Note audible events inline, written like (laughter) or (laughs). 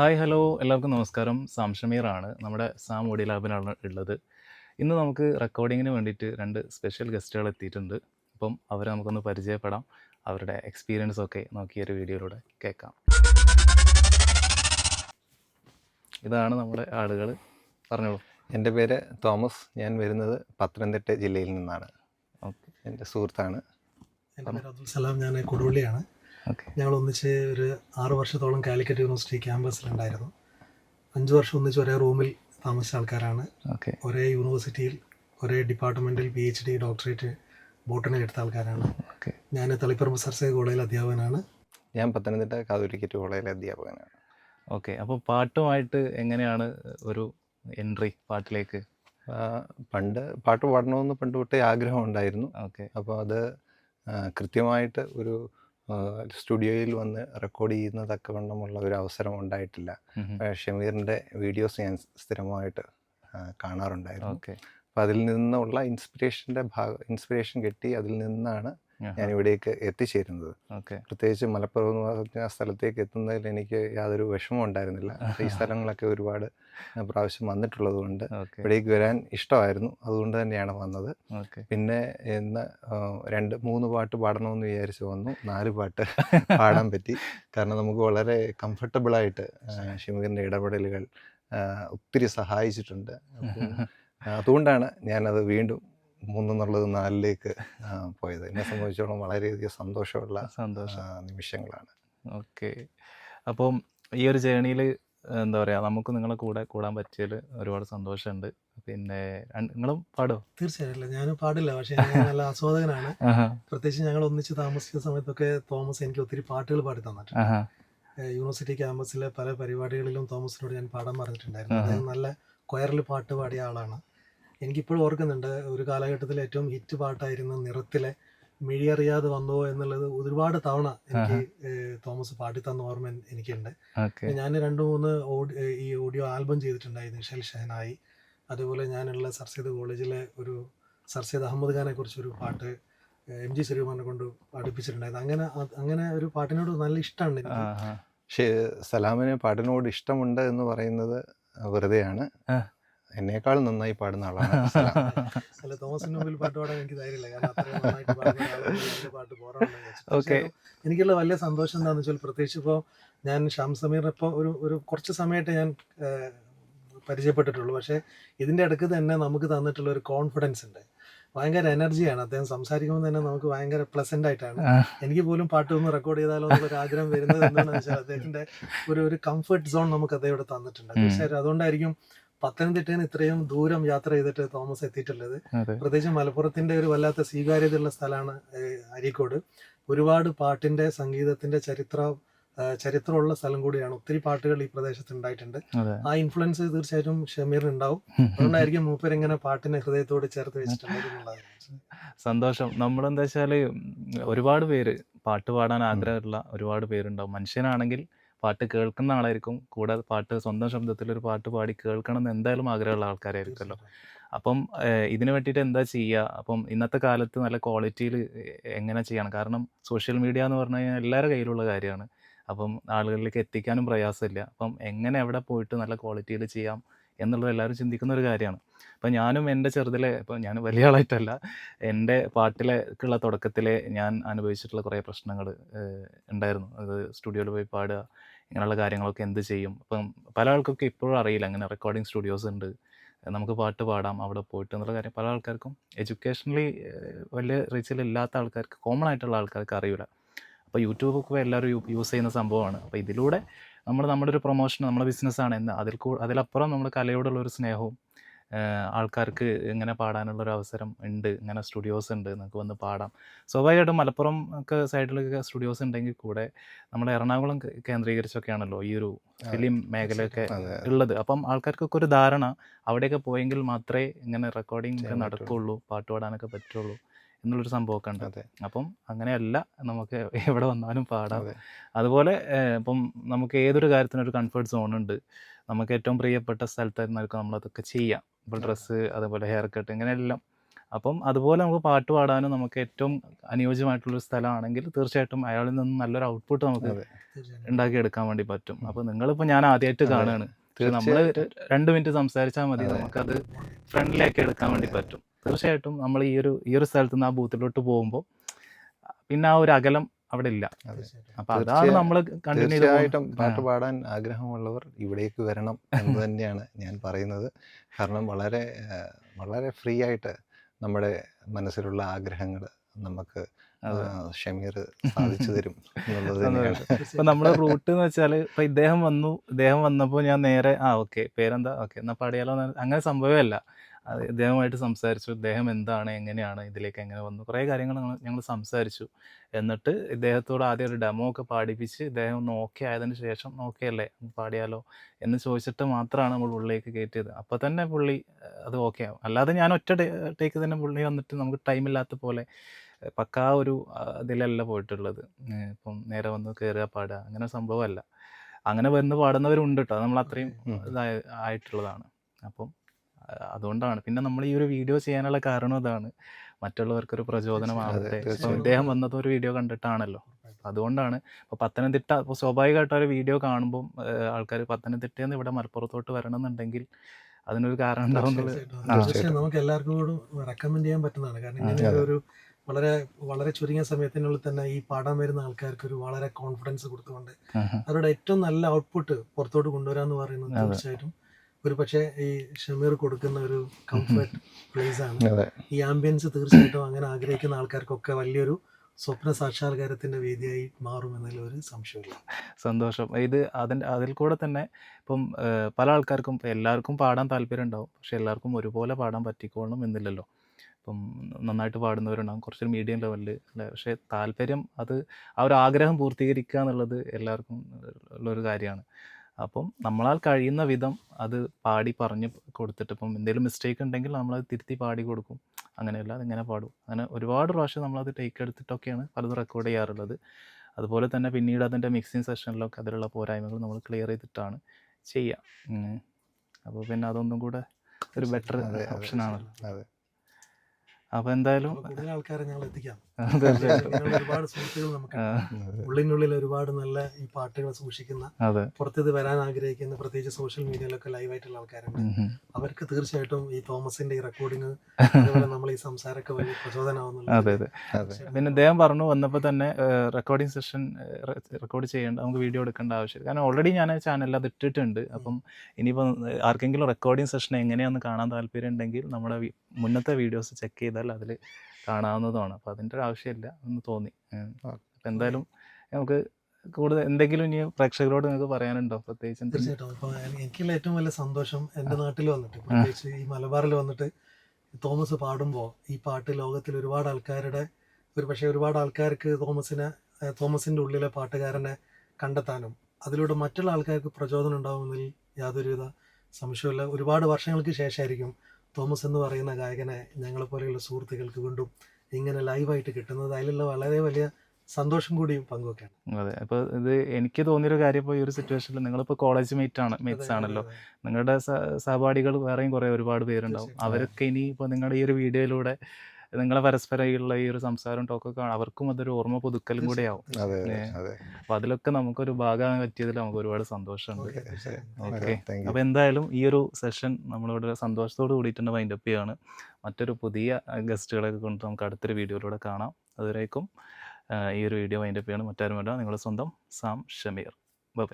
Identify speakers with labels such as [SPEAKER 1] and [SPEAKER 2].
[SPEAKER 1] Hi hello. എല്ലാവർക്കും നമസ്കാരം. Sam ആണ്. നമ്മുടെ സാം ഓഡി ലാബിലാണ് ഉള്ളത്. ഇന്ന് നമുക്ക് റെക്കോർഡിങ്ങിന് വേണ്ടിയിട്ട് രണ്ട് സ്പെഷ്യൽ ഗസ്റ്റുകൾ എത്തിയിട്ടുണ്ട്. അപ്പം അവരെ നമുക്കൊന്ന് പരിചയപ്പെടാം. അവരുടെ എക്സ്പീരിയൻസ് ഒക്കെ നോക്കി ഈ ഒരു വീഡിയോയിലൂടെ കേൾക്കാം. ഇതാണ് നമ്മുടെ ആളുകൾ പറഞ്ഞോളൂ.
[SPEAKER 2] എന്റെ പേര് തോമസ്. ഞാൻ വരുന്നത് പത്തനംതിട്ട ജില്ലയിൽ നിന്നാണ്.
[SPEAKER 1] ഓക്കെ.
[SPEAKER 2] എന്റെ സുഹൃത്താണ്.
[SPEAKER 3] എന്റെ പേര് അബ്ദുൽ സലാം. ഞാൻ കൊടുവള്ളിയാണ്. ഞങ്ങൾ ഒന്നിച്ച് ഒരു ആറ് വർഷത്തോളം കാലിക്കറ്റ് യൂണിവേഴ്സിറ്റി ക്യാമ്പസിലുണ്ടായിരുന്നു. അഞ്ച് വർഷം ഒന്നിച്ച് ഒരേ റൂമിൽ താമസിച്ച ആൾക്കാരാണ്. ഒരേ യൂണിവേഴ്സിറ്റിയിൽ ഒരേ ഡിപ്പാർട്ട്മെന്റിൽ P H D doctorate botany എടുത്ത ആൾക്കാരാണ്. ഞാൻ തളിപ്പറമ്പ് സർസൈ കോളേജിൽ അധ്യാപകനാണ്.
[SPEAKER 2] ഞാൻ പത്തനംതിട്ട കാതൂരിക്കറ്റ് കോളേജിലെ അധ്യാപകനാണ്.
[SPEAKER 1] ഓക്കെ അപ്പോൾ പാട്ടുമായിട്ട് എങ്ങനെയാണ് ഒരു എൻട്രി പാട്ടിലേക്ക്?
[SPEAKER 2] പണ്ട് പാട്ട് പാടണമെന്ന് പണ്ട് തൊട്ടേ ആഗ്രഹം ഉണ്ടായിരുന്നു.
[SPEAKER 1] ഓക്കെ
[SPEAKER 2] അപ്പോൾ അത് കൃത്യമായിട്ട് ഒരു സ്റ്റുഡിയോയിൽ വന്ന് റെക്കോർഡ് ചെയ്യുന്ന തക്കവണ്ണമുള്ള ഒരു അവസരം ഉണ്ടായിട്ടില്ല. ഷമീറിന്റെ വീഡിയോസ് ഞാൻ സ്ഥിരമായിട്ട് കാണാറുണ്ടായിരുന്നു. അപ്പോൾ അതിൽ നിന്നുള്ള ഇൻസ്പിറേഷന്റെ ഭാഗം ഇൻസ്പിറേഷൻ കിട്ടി. അതിൽ നിന്നാണ് ഞാൻ ഇവിടേക്ക് എത്തിച്ചേരുന്നത്. പ്രത്യേകിച്ച് മലപ്പുറം എന്ന് പറഞ്ഞ സ്ഥലത്തേക്ക് എത്തുന്നതിൽ എനിക്ക് യാതൊരു വിഷമവും ഉണ്ടായിരുന്നില്ല. ഈ സ്ഥലങ്ങളൊക്കെ ഒരുപാട് പ്രാവശ്യം വന്നിട്ടുള്ളത് കൊണ്ട് ഇവിടേക്ക് വരാൻ ഇഷ്ടമായിരുന്നു. അതുകൊണ്ട് തന്നെയാണ് വന്നത്. പിന്നെ ഇന്ന് രണ്ട് മൂന്ന് പാട്ട് പാടണമെന്ന് വിചാരിച്ച് വന്നു. നാല് പാട്ട് (laughs) പാടാൻ പറ്റി. കാരണം നമുക്ക് വളരെ കംഫർട്ടബിളായിട്ട് ഷിമുഖിന്റെ ഇടപെടലുകൾ ഒത്തിരി സഹായിച്ചിട്ടുണ്ട്. അതുകൊണ്ടാണ് ഞാനത് വീണ്ടും മൂന്നെന്നുള്ളത് നാലിലേക്ക് പോയത്. എന്നെ സംബന്ധിച്ചോളം വളരെയധികം സന്തോഷമുള്ള
[SPEAKER 1] സന്തോഷ.
[SPEAKER 2] നിമിഷങ്ങളാണ്.
[SPEAKER 1] ഓക്കെ. അപ്പം ഈ ഒരു ജേണിയിൽ എന്താ പറയുക നമുക്ക് നിങ്ങളെ കൂടെ കൂടാൻ പറ്റിയതിൽ ഒരുപാട് സന്തോഷമുണ്ട്. പിന്നെ നിങ്ങളും പാടോ?
[SPEAKER 3] തീർച്ചയായിട്ടും ഞാനും ഞാൻ പാടില്ല. പക്ഷേ ഞാൻ നല്ല ആസ്വാദകനാണ്. പ്രത്യേകിച്ച് ഞങ്ങൾ ഒന്നിച്ച് താമസിച്ച സമയത്തൊക്കെ തോമസ് എനിക്ക് ഒത്തിരി പാട്ടുകൾ പാടി തന്നിട്ടുണ്ട്. യൂണിവേഴ്സിറ്റി ക്യാമ്പസിലെ പല പരിപാടികളിലും തോമസിനോട് ഞാൻ പാടാൻ പറഞ്ഞിട്ടുണ്ടായിരുന്നു. അദ്ദേഹം നല്ല കൊയറിൽ പാട്ട് പാടിയ ആളാണ്. എനിക്കിപ്പോഴും ഓർക്കുന്നുണ്ട് ഒരു കാലഘട്ടത്തിൽ ഏറ്റവും ഹിറ്റ് പാട്ടായിരുന്ന നിറത്തിലെ മിഴിയറിയാതെ വന്നോ എന്നുള്ളത് ഒരുപാട് തവണ എനിക്ക് തോമസ് പാടി തന്ന ഓർമ്മ എൻ- എനിക്കുണ്ട് ഞാൻ രണ്ട് മൂന്ന് ഈ ഓഡിയോ ആൽബം ചെയ്തിട്ടുണ്ടായിരുന്നു ഷെൽ ഷഹനായി. അതുപോലെ ഞാനുള്ള സർസീദ് കോളേജിലെ ഒരു സർ സെയ്ദ് അഹമ്മദ് ഖാനെ കുറിച്ചൊരു പാട്ട് എം ജി ശ്രീകുമാറിനെ കൊണ്ട് പഠിപ്പിച്ചിട്ടുണ്ടായിരുന്നു അങ്ങനെ അങ്ങനെ ഒരു പാട്ടിനോട് നല്ല ഇഷ്ടമാണ്.
[SPEAKER 2] പക്ഷേ സലാമിന് പാട്ടിനോട് ഇഷ്ടമുണ്ട് എന്ന് പറയുന്നത് വെറുതെയാണ്. എന്നേക്കാൾ നന്നായി പാടുന്ന ആളാണ് ഓക്കെ (laughs)
[SPEAKER 3] അല്ല തോമസിന് മുമ്പിൽ പാട്ട് പാടാൻ എനിക്ക് ധൈര്യമില്ല.
[SPEAKER 1] Okay.
[SPEAKER 3] എനിക്കുള്ള വലിയ സന്തോഷം എന്താണെന്ന് വെച്ചാൽ പ്രത്യേകിച്ച് ഇപ്പോൾ ഞാൻ ഷാം സമീറിനെ ഇപ്പോൾ ഒരു ഒരു കുറച്ച് സമയമായിട്ട് ഞാൻ പരിചയപ്പെട്ടിട്ടുള്ളൂ. പക്ഷേ ഇതിന്റെ ഇടയ്ക്ക് തന്നെ നമുക്ക് തന്നിട്ടുള്ള ഒരു കോൺഫിഡൻസ് ഉണ്ട്. ഭയങ്കര എനർജിയാണ്. അദ്ദേഹം സംസാരിക്കുമ്പോൾ തന്നെ നമുക്ക് ഭയങ്കര പ്ലസന്റ് ആയിട്ടാണ്. എനിക്ക് പോലും പാട്ട് ഒന്ന് റെക്കോർഡ് ചെയ്താലോ ഒരു ആഗ്രഹം വരുന്നത് എന്താണെന്ന് വെച്ചാൽ അദ്ദേഹത്തിന്റെ ഒരു ഒരു കംഫർട്ട് സോൺ നമുക്ക് അദ്ദേഹം ഇവിടെ തന്നിട്ടുണ്ട്. തീർച്ചയായിട്ടും അതുകൊണ്ടായിരിക്കും പത്തനംതിട്ടയിൽ നിന്ന് ഇത്രയും ദൂരം യാത്ര ചെയ്തിട്ട് തോമസ് എത്തിയിട്ടുള്ളത്. പ്രത്യേകിച്ച് മലപ്പുറത്തിന്റെ ഒരു വല്ലാത്ത സ്വീകാര്യതയുള്ള സ്ഥലമാണ് അരീക്കോട്. ഒരുപാട് പാട്ടിന്റെ സംഗീതത്തിന്റെ ചരിത്ര ചരിത്രമുള്ള സ്ഥലം കൂടിയാണ്. ഒത്തിരി പാട്ടുകൾ ഈ പ്രദേശത്ത് ഉണ്ടായിട്ടുണ്ട്. ആ ഇൻഫ്ലുവൻസ് തീർച്ചയായിട്ടും ഷമീറിന് ഉണ്ടാവും. (laughs) അതുകൊണ്ടായിരിക്കും മൂപ്പർ ഇങ്ങനെ പാട്ടിനെ ഹൃദയത്തോട് ചേർത്ത് വെച്ചിട്ടുണ്ടെന്നുള്ളത്
[SPEAKER 1] സന്തോഷം. നമ്മളെന്താ വെച്ചാൽ ഒരുപാട് പേര് പാട്ട് പാടാൻ ആഗ്രഹമുള്ള ഒരുപാട് പേരുണ്ടാവും. മനുഷ്യനാണെങ്കിൽ പാട്ട് കേൾക്കുന്ന ആളായിരിക്കും. കൂടെ പാട്ട് സ്വന്തം ശബ്ദത്തിൽ ഒരു പാട്ട് പാടി കേൾക്കണം എന്ന് എന്തായാലും ആഗ്രഹമുള്ള ആൾക്കാരായിരിക്കുമല്ലോ. അപ്പം ഇതിനു ഇതിന് വേണ്ടിയിട്ട് എന്താ ചെയ്യുക? അപ്പം ഇന്നത്തെ കാലത്ത് നല്ല ക്വാളിറ്റിയിൽ എങ്ങനെ ചെയ്യണം? കാരണം സോഷ്യൽ മീഡിയ എന്ന് പറഞ്ഞു കഴിഞ്ഞാൽ എല്ലാവരുടെ കയ്യിലുള്ള കാര്യമാണ്. അപ്പം ആളുകളിലേക്ക് എത്തിക്കാനും പ്രയാസമില്ല. അപ്പം എങ്ങനെ എവിടെ പോയിട്ട് നല്ല ക്വാളിറ്റിയിൽ ചെയ്യാം എന്നുള്ളത് എല്ലാവരും ചിന്തിക്കുന്ന ഒരു കാര്യമാണ്. അപ്പം ഞാനും എന്റെ ചെറുതിലെ ഇപ്പോൾ ഞാൻ വലിയ ആളായിട്ടല്ല എന്റെ പാട്ടിലേക്കുള്ള തുടക്കത്തിലെ ഞാൻ അനുഭവിച്ചിട്ടുള്ള കുറേ പ്രശ്നങ്ങൾ ഉണ്ടായിരുന്നു. അത് സ്റ്റുഡിയോയിൽ പോയി പാടുക ഇങ്ങനെയുള്ള കാര്യങ്ങളൊക്കെ എന്ത് ചെയ്യും. അപ്പം പല ആൾക്കൊക്കെ ഇപ്പോഴും അറിയില്ല അങ്ങനെ റെക്കോർഡിംഗ് സ്റ്റുഡിയോസ് ഉണ്ട് നമുക്ക് പാട്ട് പാടാം അവിടെ പോയിട്ട് എന്നുള്ള കാര്യം. പല ആൾക്കാർക്കും എഡ്യൂക്കേഷണലി വലിയ റീച്ചിൽ ഇല്ലാത്ത ആൾക്കാർക്ക് കോമൺ ആയിട്ടുള്ള ആൾക്കാർക്ക് അറിയില്ല അപ്പോൾ യൂട്യൂബ് ഒക്കെ എല്ലാവരും യൂസ് ചെയ്യുന്ന സംഭവമാണ്. അപ്പോൾ ഇതിലൂടെ നമ്മൾ നമ്മുടെ ഒരു പ്രൊമോഷൻ നമ്മുടെ ബിസിനസ്സാണ് എന്ന് അതിൽ അതിലപ്പുറം നമ്മുടെ കലയോടുള്ള ഒരു സ്നേഹവും ആൾക്കാർക്ക് ഇങ്ങനെ പാടാനുള്ള ഒരു അവസരം ഉണ്ട് ഇങ്ങനെ സ്റ്റുഡിയോസ് ഉണ്ട് നമുക്ക് വന്ന് പാടാം. സ്വാഭാവികമായിട്ടും മലപ്പുറം ഒക്കെ സൈഡിലൊക്കെ സ്റ്റുഡിയോസ് ഉണ്ടെങ്കിൽ കൂടെ നമ്മുടെ എറണാകുളം കേന്ദ്രീകരിച്ചൊക്കെയാണല്ലോ ഈ ഒരു ഫിലിം മേഖലയൊക്കെ ഉള്ളത്. അപ്പം ആൾക്കാർക്കൊക്കെ ഒരു ധാരണ അവിടെയൊക്കെ പോയെങ്കിൽ മാത്രമേ ഇങ്ങനെ റെക്കോർഡിംഗ് നടക്കുള്ളൂ പാട്ട് പാടാനൊക്കെ പറ്റുള്ളൂ എന്നുള്ളൊരു സംഭവമൊക്കെ ഉണ്ട്.
[SPEAKER 2] അതെ.
[SPEAKER 1] അപ്പം അങ്ങനെയല്ല നമുക്ക് എവിടെ വന്നാലും പാടാം. അതുപോലെ ഇപ്പം നമുക്ക് ഏതൊരു കാര്യത്തിനും ഒരു കംഫർട്ട് സോൺ ഉണ്ട്. നമുക്ക് ഏറ്റവും പ്രിയപ്പെട്ട സ്ഥലത്തായിരുന്നായിരിക്കും നമ്മളതൊക്കെ ചെയ്യാം. ഇപ്പോൾ ഡ്രസ്സ് അതുപോലെ ഹെയർ കട്ട് ഇങ്ങനെയെല്ലാം അപ്പം അതുപോലെ നമുക്ക് പാട്ട് പാടാനും നമുക്ക് ഏറ്റവും അനുയോജ്യമായിട്ടുള്ളൊരു സ്ഥലമാണെങ്കിൽ തീർച്ചയായിട്ടും അയാളിൽ നിന്ന് നല്ലൊരു ഔട്ട്പുട്ട് നമുക്ക് ഉണ്ടാക്കിയെടുക്കാൻ വേണ്ടി പറ്റും. അപ്പോൾ നിങ്ങളിപ്പോൾ ഞാൻ ആദ്യമായിട്ട്. കാണുകയാണ്. നമ്മൾ രണ്ട് മിനിറ്റ് സംസാരിച്ചാൽ മതി. നമുക്കത് ഫ്രണ്ട്ലി ആക്കി എടുക്കാൻ വേണ്ടി പറ്റും. തീർച്ചയായിട്ടും നമ്മൾ ഈ ഒരു ഈ ഒരു സ്ഥലത്ത് നിന്ന് ആ ബൂത്തിലോട്ട് പോകുമ്പോൾ പിന്നെ ആ ഒരു അകലം അവിടെ ഇല്ല. അപ്പൊ അതാണ് നമ്മൾ
[SPEAKER 2] തീർച്ചയായിട്ടും പാട്ട് പാടാൻ ആഗ്രഹമുള്ളവർ ഇവിടേക്ക് വരണം എന്ന് തന്നെയാണ് ഞാൻ പറയുന്നത്. കാരണം വളരെ വളരെ ഫ്രീ ആയിട്ട് നമ്മുടെ മനസ്സിലുള്ള ആഗ്രഹങ്ങൾ നമുക്ക് ഷമീർ സാധിച്ചു തരും
[SPEAKER 1] അതെ. നമ്മുടെ റൂട്ട് എന്ന് വെച്ചാൽ ഇപ്പൊ ഇദ്ദേഹം വന്നു ഇദ്ദേഹം വന്നപ്പോൾ ഞാൻ നേരെ ആ ഓക്കെ പേരെന്താ? ഓക്കെ എന്നാ പാടിയാലോ അങ്ങനെ സംഭവമല്ല. ഇദ്ദേഹമായിട്ട് സംസാരിച്ചു. ഇദ്ദേഹം എന്താണ് എങ്ങനെയാണ് ഇതിലേക്ക് എങ്ങനെ വന്നു? കുറേ കാര്യങ്ങൾ ഞങ്ങൾ സംസാരിച്ചു. എന്നിട്ട് ഇദ്ദേഹത്തോട് ആദ്യം ഒരു ഡെമോ ഒക്കെ പാടിപ്പിച്ച് ഇദ്ദേഹം ഒന്ന് ഓക്കെ ആയതിനു ശേഷം ഓക്കെ അല്ലേ പാടിയാലോ എന്ന് ചോദിച്ചിട്ട് മാത്രമാണ് നമ്മൾ പുള്ളിയൊക്കെ കയറ്റിയത്. അപ്പോൾ തന്നെ പുള്ളി അത് ഓക്കെ ആവും. അല്ലാതെ ഞാൻ ഒറ്റ ടേക്ക് തന്നെ പുള്ളി വന്നിട്ട് നമുക്ക് ടൈമില്ലാത്ത പോലെ പക്കാ ഒരു ഇതിലല്ല പോയിട്ടുള്ളത്. ഇപ്പം നേരെ വന്ന് കയറുക പാടുക അങ്ങനെ സംഭവമല്ല. അങ്ങനെ വന്ന് പാടുന്നവരുണ്ട് കേട്ടോ നമ്മൾ അത്രയും ഇതായി ആയിട്ടുള്ളതാണ്. അപ്പം അതുകൊണ്ടാണ്. പിന്നെ നമ്മൾ ഈ ഒരു വീഡിയോ ചെയ്യാനുള്ള കാരണം അതാണ്. മറ്റുള്ളവർക്കൊരു
[SPEAKER 2] പ്രചോദനമാകട്ടെ.
[SPEAKER 1] ഇദ്ദേഹം വന്നത് ഒരു വീഡിയോ കണ്ടിട്ടാണല്ലോ. അതുകൊണ്ടാണ് ഇപ്പോൾ പത്തനംതിട്ട ഇപ്പോൾ സ്വാഭാവികമായിട്ട് ഒരു വീഡിയോ കാണുമ്പോൾ ആൾക്കാർ പത്തനംതിട്ടയിൽ നിന്ന് ഇവിടെ മലപ്പുറത്തോട്ട് വരണം എന്നുണ്ടെങ്കിൽ അതിനൊരു കാരണം ഉണ്ടാവും എന്നുള്ളത്
[SPEAKER 3] തീർച്ചയായിട്ടും.
[SPEAKER 1] ആ.
[SPEAKER 3] തീർച്ചയായും നമുക്ക് എല്ലാവർക്കും കൂടെ റെക്കമെൻഡ് ചെയ്യാൻ പറ്റുന്നതാണ്. കാരണം ഇങ്ങനെ ഒരു വളരെ വളരെ ചുരുങ്ങിയ സമയത്തിനുള്ളിൽ തന്നെ ഈ പാടാൻ വരുന്ന ആൾക്കാർക്ക് ഒരു വളരെ കോൺഫിഡൻസ് കൊടുത്തുകൊണ്ട് അവരുടെ ഏറ്റവും നല്ല ഔട്ട്പുട്ട് പുറത്തോട്ട് കൊണ്ടുവരാന്ന് പറയുന്നത് തീർച്ചയായിട്ടും. ഒരു പക്ഷേ ഈ ഷമീർ കൊടുക്കുന്ന ഒരു കംഫർട്ട് പ്ലേസ് ആണ്. ഈ ആംബിയൻസ് തീർച്ചയായിട്ടും അങ്ങനെ ആഗ്രഹിക്കുന്ന ആൾക്കാർക്കൊക്കെ വലിയൊരു സ്വപ്ന സാക്ഷാത്കാരത്തിന്റെ വേദിയായി മാറുമെന്നതിൽ ഒരു സംശയമില്ല
[SPEAKER 1] സന്തോഷം. ഇത് അതിന്റെ അതിൽ കൂടെ തന്നെ ഇപ്പം പല ആൾക്കാർക്കും എല്ലാവർക്കും പാടാൻ താല്പര്യം ഉണ്ടാവും പക്ഷെ എല്ലാവർക്കും ഒരുപോലെ പാടാൻ പറ്റിക്കോളണം എന്നില്ലല്ലോ. ഇപ്പം നന്നായിട്ട് പാടുന്നവരുണ്ടാവും. കുറച്ച് മീഡിയം ലെവലിൽ അല്ലേ? പക്ഷേ താല്പര്യം അത് ആ ഒരു ആഗ്രഹം പൂർത്തീകരിക്കുക എന്നുള്ളത് എല്ലാവർക്കും ഉള്ളൊരു കാര്യമാണ്. അപ്പം നമ്മളാൽ കഴിയുന്ന വിധം അത് പാടി പറഞ്ഞ് കൊടുത്തിട്ട് ഇപ്പം എന്തെങ്കിലും മിസ്റ്റേക്ക് ഉണ്ടെങ്കിൽ നമ്മളത് തിരുത്തി പാടി കൊടുക്കും. അങ്ങനെയല്ല അതിങ്ങനെ പാടും. അങ്ങനെ ഒരുപാട് പ്രാവശ്യം നമ്മളത് ടേക്ക് എടുത്തിട്ടൊക്കെയാണ് പലതും റെക്കോർഡ് ചെയ്യാറുള്ളത്. അതുപോലെ തന്നെ പിന്നീട് അതിന്റെ മിക്സിങ് സെഷനിലൊക്കെ അതിലുള്ള പോരായ്മകൾ നമ്മൾ ക്ലിയർ ചെയ്തിട്ടാണ് ചെയ്യുക അപ്പോൾ പിന്നെ അതൊന്നും കൂടെ ഒരു ബെറ്റർ
[SPEAKER 2] അതെ, അതെ.
[SPEAKER 1] എന്തായാലും
[SPEAKER 3] അപ്പൊ കൂടുതൽ ആൾക്കാരെ ഞങ്ങൾ എത്തിക്കാം.
[SPEAKER 1] തീർച്ചയായിട്ടും.
[SPEAKER 3] ഒരുപാട് സുഹൃത്തുക്കൾ നമുക്ക്. ഉള്ളിനുള്ളിൽ ഒരുപാട് നല്ല ഈ പാട്ടുകൾ സൂക്ഷിക്കുന്ന പുറത്തിത് വരാൻ ആഗ്രഹിക്കുന്ന പ്രത്യേകിച്ച് സോഷ്യൽ മീഡിയയിലൊക്കെ ലൈവായിട്ടുള്ള ആൾക്കാരുണ്ട്. അവർക്ക് തീർച്ചയായിട്ടും ഈ തോമസിന്റെ ഈ റെക്കോർഡിങ് (laughs) അതുപോലെ നമ്മൾ ഈ സംസാരമൊക്കെ വലിയ പ്രചോദനമാവുന്നുണ്ട്.
[SPEAKER 1] അതെ അതെ. പിന്നെ അദ്ദേഹം പറഞ്ഞു വന്നപ്പോൾ തന്നെ റെക്കോർഡിംഗ് സെഷൻ റെക്കോർഡ് ചെയ്യേണ്ട നമുക്ക് വീഡിയോ എടുക്കേണ്ട ആവശ്യമില്ല. കാരണം ഓൾറെഡി ഞാൻ ചാനലിൽ അത് ഇട്ടിട്ടുണ്ട്. അപ്പം ഇനിയിപ്പോൾ ആർക്കെങ്കിലും റെക്കോർഡിംഗ് സെഷൻ എങ്ങനെയാണെന്ന് കാണാൻ താല്പര്യം ഉണ്ടെങ്കിൽ നമ്മുടെ മുന്നത്തെ വീഡിയോസ് ചെക്ക് ചെയ്താൽ അതിൽ കാണാവുന്നതുമാണ് അപ്പോൾ അതിന്റെ ഒരു ആവശ്യമില്ല എന്ന് തോന്നി. അപ്പം എന്തായാലും നമുക്ക് കൂടുതൽ എന്തെങ്കിലും ഇനി പ്രേക്ഷകരോട് നിങ്ങൾക്ക് പറയാനുണ്ടോ പ്രത്യേകിച്ച്?
[SPEAKER 3] തീർച്ചയായിട്ടും. ഇപ്പോൾ എനി- എനിക്കുള്ള ഏറ്റവും വലിയ സന്തോഷം എന്റെ നാട്ടിൽ വന്നിട്ട് പ്രത്യേകിച്ച് ഈ മലബാറിൽ വന്നിട്ട് തോമസ് പാടുമ്പോൾ ഈ പാട്ട് ലോകത്തിൽ ഒരുപാട് ആൾക്കാരുടെ ഒരു പക്ഷേ ഒരുപാട് ആൾക്കാർക്ക് തോമസിനെ തോമസിന്റെ തോമസിന്റെ ഉള്ളിലെ പാട്ടുകാരനെ കണ്ടെത്താനും അതിലൂടെ മറ്റുള്ള ആൾക്കാർക്ക് പ്രചോദനം ഉണ്ടാകുന്നതിൽ യാതൊരുവിധ സംശയമില്ല ഒരുപാട് വർഷങ്ങൾക്ക് ശേഷമായിരിക്കും തോമസ് എന്ന് പറയുന്ന ഗായകനെ ഞങ്ങളെ പോലെയുള്ള സുഹൃത്തുക്കൾക്ക് വീണ്ടും ഇങ്ങനെ ലൈവായിട്ട് കിട്ടുന്നത് അതിലുള്ള വളരെ വലിയ സന്തോഷം കൂടിയും പങ്കുവെക്കാണ്.
[SPEAKER 1] അതെ അപ്പോൾ ഇത് എനിക്ക് തോന്നിയൊരു കാര്യം ഇപ്പോൾ ഈ ഒരു സിറ്റുവേഷനിൽ നിങ്ങളിപ്പോൾ കോളേജ് മേറ്റ് ആണ് മേറ്റ്സ് ആണല്ലോ. നിങ്ങളുടെ സഹപാഠികൾ വേറെയും കുറേ ഒരുപാട് പേരുണ്ടാവും. അവരൊക്കെ ഇനി ഇപ്പോൾ നിങ്ങളുടെ ഈ ഒരു വീഡിയോയിലൂടെ നിങ്ങളെ പരസ്പരമുള്ള ഈ ഒരു സംസാരം ടോക്കൊക്കെ അവർക്കും അതൊരു ഓർമ്മ പുതുക്കലും കൂടെ ആവും
[SPEAKER 2] അതെ അതെ
[SPEAKER 1] അപ്പോൾ അതിലൊക്കെ നമുക്കൊരു ഭാഗം പറ്റിയതിൽ നമുക്ക് ഒരുപാട് സന്തോഷമുണ്ട്.
[SPEAKER 3] ഓക്കെ,
[SPEAKER 1] അപ്പൊ എന്തായാലും ഈ ഒരു സെഷൻ നമ്മളിവിടെ സന്തോഷത്തോട് കൂടിയിട്ട് തന്നെ വൈൻഡപ്പ് ചെയ്യാണ്. മറ്റൊരു പുതിയ ഗസ്റ്റുകളൊക്കെ കൊണ്ട് നമുക്ക് അടുത്തൊരു വീഡിയോയിലൂടെ കാണാം. അതുവരേക്കും ഈ ഒരു വീഡിയോ വൈൻഡപ്പ് ചെയ്യാണ്. മറ്റാരും വേണ്ട. നിങ്ങളുടെ സ്വന്തം സാം ഷമീർ. ബൈ